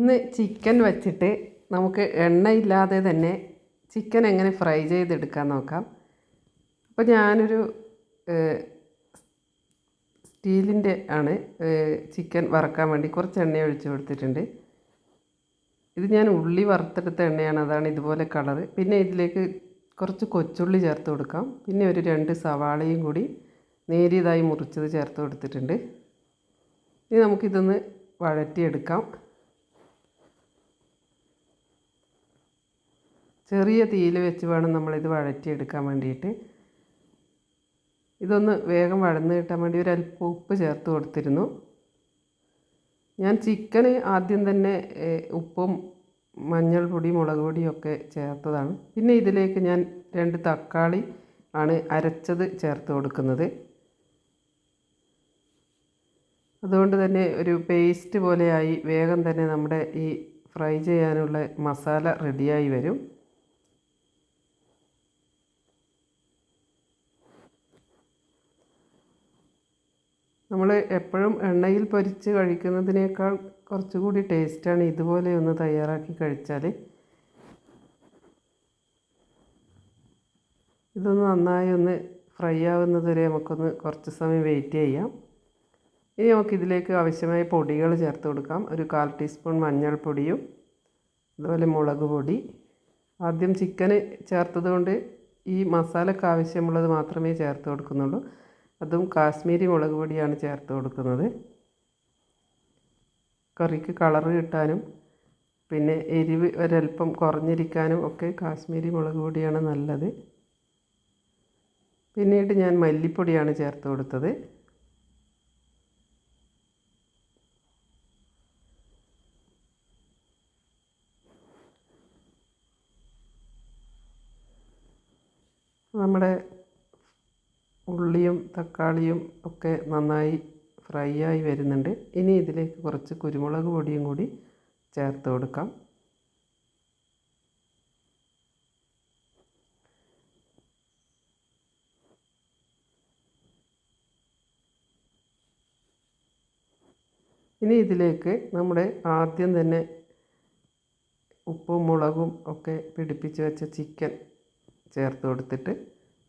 ഇന്ന് ചിക്കൻ വച്ചിട്ട് നമുക്ക് എണ്ണയില്ലാതെ തന്നെ ചിക്കൻ എങ്ങനെ ഫ്രൈ ചെയ്തെടുക്കാൻ നോക്കാം. അപ്പോൾ ഞാനൊരു സ്റ്റീലിന്റെ ആണ് ചിക്കൻ വറക്കാൻ വേണ്ടി കുറച്ച് എണ്ണ ഒഴിച്ച് കൊടുത്തിട്ടുണ്ട്. ഇത് ഞാൻ ഉള്ളി വറുത്തെടുത്ത എണ്ണയാണ് അതാണ് ഇതുപോലെ കളറ് പിന്നെ ഇതിലേക്ക് കുറച്ച് കൊച്ചുള്ളി ചേർത്ത് കൊടുക്കാം. പിന്നെ ഒരു രണ്ട് സവാളയും കൂടി നേരിയതായി മുറിച്ചത് ചേർത്ത് കൊടുത്തിട്ടുണ്ട്. ഇനി നമുക്കിതൊന്ന് വഴറ്റിയെടുക്കാം. ചെറിയ തീയിൽ വെച്ച് വേണം നമ്മളിത് വഴറ്റിയെടുക്കാൻ വേണ്ടിയിട്ട്. ഇതൊന്ന് വേഗം വഴന്ന് കിട്ടാൻ വേണ്ടി ഒരു അല്പം ഉപ്പ് ചേർത്ത് കൊടുത്തിരുന്നു. ഞാൻ ചിക്കന് ആദ്യം തന്നെ ഉപ്പും മഞ്ഞൾപ്പൊടി മുളക് പൊടിയൊക്കെ ചേർത്തതാണ്. പിന്നെ ഇതിലേക്ക് ഞാൻ രണ്ട് തക്കാളി ആണ് അരച്ചത് ചേർത്ത് കൊടുക്കുന്നത്. അതുകൊണ്ട് തന്നെ ഒരു പേസ്റ്റ് പോലെയായി വേഗം തന്നെ നമ്മുടെ ഈ ഫ്രൈ ചെയ്യാനുള്ള മസാല റെഡിയായി വരും. നമ്മൾ എപ്പോഴും എണ്ണയിൽ പൊരിച്ച് കഴിക്കുന്നതിനേക്കാൾ കുറച്ചുകൂടി ടേസ്റ്റാണ് ഇതുപോലെ ഒന്ന് തയ്യാറാക്കി കഴിച്ചാൽ ഇതൊന്ന് നന്നായി ഒന്ന് ഫ്രൈ ആവുന്നത് വരെ നമുക്കൊന്ന് കുറച്ച് സമയം വെയിറ്റ് ചെയ്യാം. ഇനി നമുക്കിതിലേക്ക് ആവശ്യമായ പൊടികൾ ചേർത്ത് കൊടുക്കാം. ഒരു കാൽ ടീസ്പൂൺ മഞ്ഞൾപ്പൊടിയും അതുപോലെ മുളക് പൊടി. ആദ്യം ചിക്കന് ചേർത്തത് കൊണ്ട് ഈ മസാലയ്ക്ക് ആവശ്യമുള്ളത് മാത്രമേ ചേർത്ത് കൊടുക്കുന്നുള്ളൂ. അതും കാശ്മീരി മുളക് പൊടിയാണ് ചേർത്ത് കൊടുക്കുന്നത്. കറിക്ക് കളർ കിട്ടാനും പിന്നെ എരിവ് ഒരൽപ്പം കുറഞ്ഞിരിക്കാനും ഒക്കെ കാശ്മീരി മുളക് പൊടിയാണ് നല്ലത്. പിന്നീട് ഞാൻ മല്ലിപ്പൊടിയാണ് ചേർത്ത് കൊടുത്തത്. നമ്മുടെ ഉള്ളിയും തക്കാളിയും ഒക്കെ നന്നായി ഫ്രൈ ആയി വരുന്നുണ്ട്. ഇനി ഇതിലേക്ക് കുറച്ച് കുരുമുളക് പൊടിയും കൂടി ചേർത്ത് കൊടുക്കാം. ഇനി ഇതിലേക്ക് നമ്മുടെ ആദ്യം തന്നെ ഉപ്പും മുളകും ഒക്കെ പിടിപ്പിച്ച് വെച്ച ചിക്കൻ ചേർത്ത് കൊടുത്തിട്ട്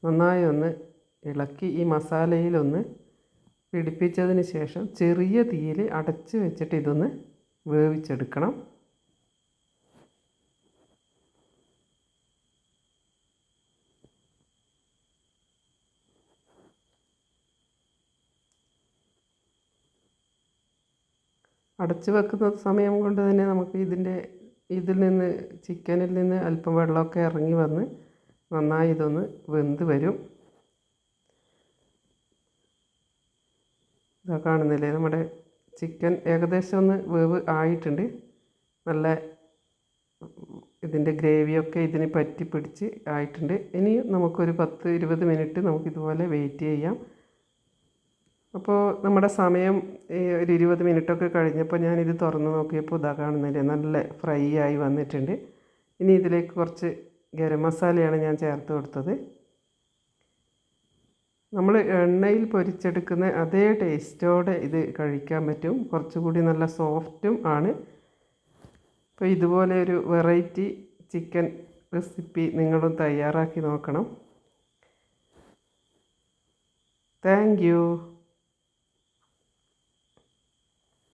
നന്നായി ഒന്ന് ഇളക്കി ഈ മസാലയിലൊന്ന് പിടിപ്പിച്ചതിന് ശേഷം ചെറിയ തീയിൽ അടച്ച് വെച്ചിട്ട് ഇതൊന്ന് വേവിച്ചെടുക്കണം. അടച്ചു വെക്കുന്ന സമയം കൊണ്ട് തന്നെ നമുക്ക് ഇതിന്റെ ഇതിൽ നിന്ന് ചിക്കനിൽ നിന്ന് അല്പം വെള്ളമൊക്കെ ഇറങ്ങി വന്ന് നന്നായി ഇതൊന്ന് വെന്ത് വരും. ഇതാ കാണുന്നില്ലേ? നമ്മുടെ ചിക്കൻ ഏകദേശം ഒന്ന് വേവ് ആയിട്ടുണ്ട്. നല്ല ഇതിന്റെ ഗ്രേവിയൊക്കെ ഇതിന് പറ്റി പിടിച്ച് ആയിട്ടുണ്ട്. ഇനി നമുക്കൊരു പത്ത് ഇരുപത് മിനിറ്റ് നമുക്കിതുപോലെ വെയിറ്റ് ചെയ്യാം. അപ്പോൾ നമ്മുടെ സമയം ഒരു ഇരുപത് മിനിറ്റൊക്കെ കഴിഞ്ഞപ്പോൾ ഞാനിത് തുറന്ന് നോക്കിയപ്പോൾ ഇതാ കാണുന്നില്ലേ? നല്ല ഫ്രൈ ആയി വന്നിട്ടുണ്ട്. ഇനി ഇതിലേക്ക് കുറച്ച് ഗരം മസാലയാണ് ഞാൻ ചേർത്ത് കൊടുത്തത്. നമ്മൾ എണ്ണയിൽ പൊരിച്ചെടുക്കുന്ന അതേ ടേസ്റ്റോടെ ഇത് കഴിക്കാൻ പറ്റും. കുറച്ചുകൂടി നല്ല സോഫ്റ്റും ആണ്. അപ്പോൾ ഇതുപോലെ ഒരു വെറൈറ്റി ചിക്കൻ റെസിപ്പി നിങ്ങളും തയ്യാറാക്കി നോക്കണം. താങ്ക്